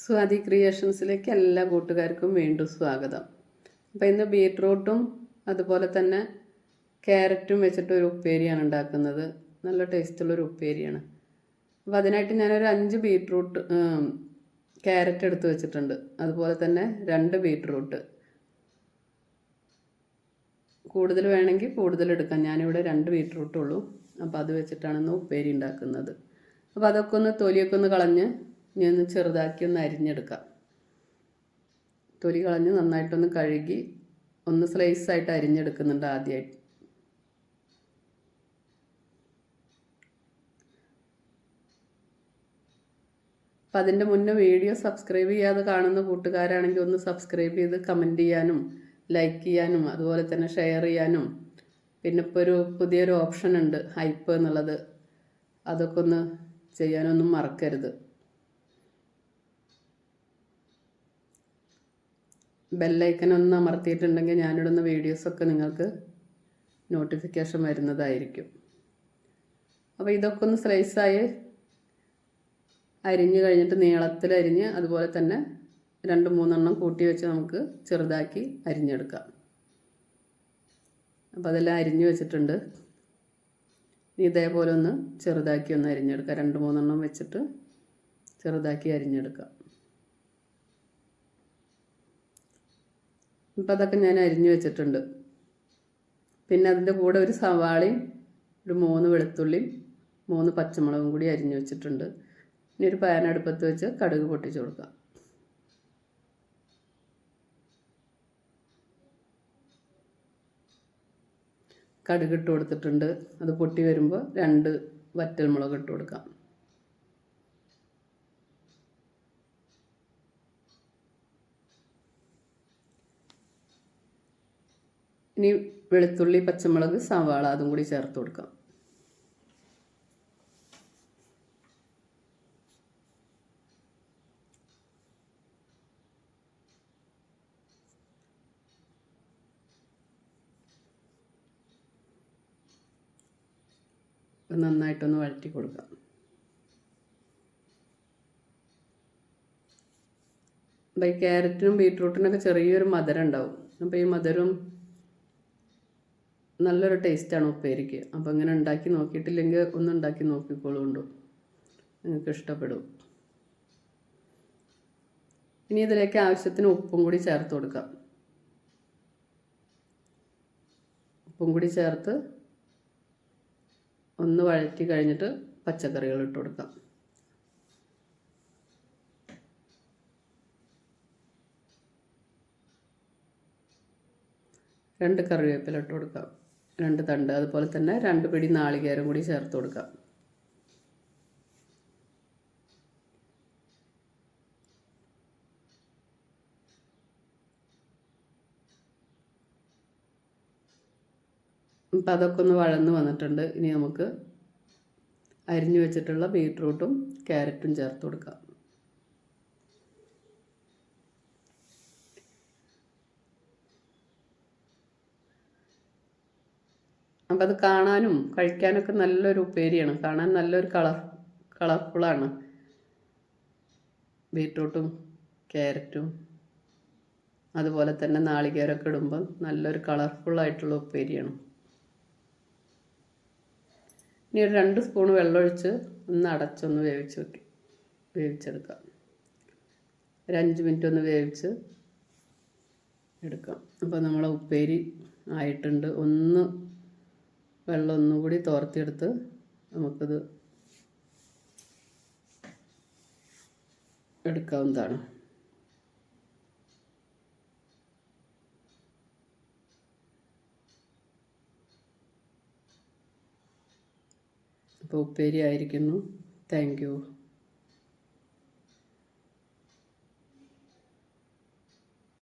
സ്വാതി ക്രിയേഷൻസിലേക്ക് എല്ലാ കൂട്ടുകാർക്കും വീണ്ടും സ്വാഗതം. അപ്പോൾ ഇന്ന് ബീട്രൂട്ടും അതുപോലെ തന്നെ ക്യാരറ്റും വെച്ചിട്ട് ഒരു ഉപ്പേരിയാണ് ഉണ്ടാക്കുന്നത്. നല്ല ടേസ്റ്റുള്ളൊരു ഉപ്പേരിയാണ്. അപ്പോൾ അതിനായിട്ട് ഞാനൊരു അഞ്ച് ബീട്രൂട്ട് ക്യാരറ്റ് എടുത്ത് വെച്ചിട്ടുണ്ട്. അതുപോലെ തന്നെ രണ്ട് ബീട്രൂട്ട് കൂടുതൽ വേണമെങ്കിൽ കൂടുതൽ എടുക്കാം. ഞാനിവിടെ രണ്ട് ബീട്രൂട്ടുള്ളൂ അപ്പോൾ അത് വെച്ചിട്ടാണ് ഇന്ന് ഉപ്പേരി ഉണ്ടാക്കുന്നത്. അപ്പോൾ അതൊക്കെ ഒന്ന് തൊലിയൊക്കെ ഒന്ന് കളഞ്ഞ് ഇനി ഒന്ന് ചെറുതാക്കി ഒന്ന് അരിഞ്ഞെടുക്കാം. തൊലി കളഞ്ഞ് നന്നായിട്ടൊന്ന് കഴുകി ഒന്ന് സ്ലൈസ് ആയിട്ട് അരിഞ്ഞെടുക്കുന്നുണ്ട് ആദ്യമായിട്ട് അപ്പം അതിന്റെ മുന്നേ വീഡിയോ സബ്സ്ക്രൈബ് ചെയ്യാതെ കാണുന്ന കൂട്ടുകാരാണെങ്കിൽ ഒന്ന് സബ്സ്ക്രൈബ് ചെയ്ത് കമന്റ് ചെയ്യാനും ലൈക്ക് ചെയ്യാനും അതുപോലെ തന്നെ ഷെയർ ചെയ്യാനും. പിന്നെ ഇപ്പോൾ ഒരു പുതിയൊരു ഓപ്ഷൻ ഉണ്ട് ഹൈപ്പ് എന്നുള്ളത്. അതൊക്കെ ഒന്ന് ചെയ്യാനൊന്നും മറക്കരുത്. ബെല്ലൈക്കൻ ഒന്ന് അമർത്തിയിട്ടുണ്ടെങ്കിൽ ഞാനിടുന്ന വീഡിയോസൊക്കെ നിങ്ങൾക്ക് നോട്ടിഫിക്കേഷൻ വരുന്നതായിരിക്കും. അപ്പോൾ ഇതൊക്കെ ഒന്ന് സ്ലൈസായി അരിഞ്ഞ് കഴിഞ്ഞിട്ട് നീളത്തിൽ അരിഞ്ഞ് അതുപോലെ തന്നെ രണ്ട് മൂന്നെണ്ണം കൂട്ടി വെച്ച് നമുക്ക് ചെറുതാക്കി അരിഞ്ഞെടുക്കാം. അപ്പോൾ അതെല്ലാം അരിഞ്ഞ് വെച്ചിട്ടുണ്ട്. ഇതേപോലെ ഒന്ന് ചെറുതാക്കി ഒന്ന് അരിഞ്ഞെടുക്കാം. രണ്ട് മൂന്നെണ്ണം വെച്ചിട്ട് ചെറുതാക്കി അരിഞ്ഞെടുക്കാം. ഇപ്പം അതൊക്കെ ഞാൻ അരിഞ്ഞു വെച്ചിട്ടുണ്ട്. പിന്നെ അതിന്റെ കൂടെ ഒരു സവാളയും ഒരു മൂന്ന് വെളുത്തുള്ളിയും മൂന്ന് പച്ചമുളകും കൂടി അരിഞ്ഞു വെച്ചിട്ടുണ്ട്. ഇനി ഒരു പാൻ അടുപ്പത്ത് വെച്ച് കടുക് പൊട്ടിച്ചു കൊടുക്കാം. കടുക് ഇട്ട് കൊടുത്തിട്ടുണ്ട്. അത് പൊട്ടി വരുമ്പോൾ രണ്ട് വറ്റൽമുളക് ഇട്ട് കൊടുക്കാം. ഇനി വെളുത്തുള്ളി പച്ചമുളക് സവാള അതും കൂടി ചേർത്ത് കൊടുക്കാം. നന്നായിട്ടൊന്ന് വഴറ്റി കൊടുക്കാം. അപ്പോൾ ഈ ക്യാരറ്റിനും ബീറ്റ്റൂട്ടിനൊക്കെ ചെറിയൊരു മധുരം ഉണ്ടാവും. അപ്പോൾ ഈ മധുരം നല്ലൊരു ടേസ്റ്റാണ് ഉപ്പേരിക്ക്. അപ്പോൾ ഇങ്ങനെ ഉണ്ടാക്കി നോക്കിയിട്ടില്ലെങ്കിൽ ഒന്ന് ഉണ്ടാക്കി നോക്കിക്കോളുണ്ടോ. നിങ്ങൾക്ക് ഇഷ്ടപ്പെടും. ഇനി ഇതിലേക്ക് ആവശ്യത്തിന് ഉപ്പും കൂടി ചേർത്ത് കൊടുക്കാം. ഉപ്പും കൂടി ചേർത്ത് ഒന്ന് വഴറ്റി കഴിഞ്ഞിട്ട് പച്ചക്കറികൾ ഇട്ട് കൊടുക്കാം. രണ്ട് കറിവേപ്പില ഇട്ട് കൊടുക്കാം. രണ്ട് തണ്ട് അതുപോലെ തന്നെ രണ്ട് പിടി നാളികേരം കൂടി ചേർത്ത് കൊടുക്കാം. അപ്പം അതൊക്കെ ഒന്ന് വഴന്ന് വന്നിട്ടുണ്ട്. ഇനി നമുക്ക് അരിഞ്ഞു വെച്ചിട്ടുള്ള ബീട്രൂട്ടും ക്യാരറ്റും ചേർത്ത് കൊടുക്കാം. അപ്പം അത് കാണാനും കഴിക്കാനൊക്കെ നല്ലൊരു ഉപ്പേരിയാണ് കാണാൻ നല്ലൊരു കളർ കളർഫുള്ളാണ് ബീട്രൂട്ടും ക്യാരറ്റും അതുപോലെ തന്നെ നാളികേരമൊക്കെ ഇടുമ്പോൾ നല്ലൊരു കളർഫുള്ളായിട്ടുള്ള ഉപ്പേരിയാണ്. ഇനി ഒരു രണ്ട് സ്പൂൺ വെള്ളമൊഴിച്ച് ഒന്ന് അടച്ചൊന്ന് വേവിച്ച് വെക്കും വേവിച്ചെടുക്കാം. ഒരു അഞ്ച് മിനിറ്റ് ഒന്ന് വേവിച്ച് എടുക്കാം. അപ്പോൾ നമ്മളെ ഉപ്പേരി ആയിട്ടുണ്ട്. ഒന്ന് വെള്ളം ഒന്നുകൂടി തോർത്തിയെടുത്ത് നമുക്കത് എടുക്കാവുന്നതാണ്. അപ്പോൾ ഉപ്പേരി ആയിരിക്കുന്നു. Thank you.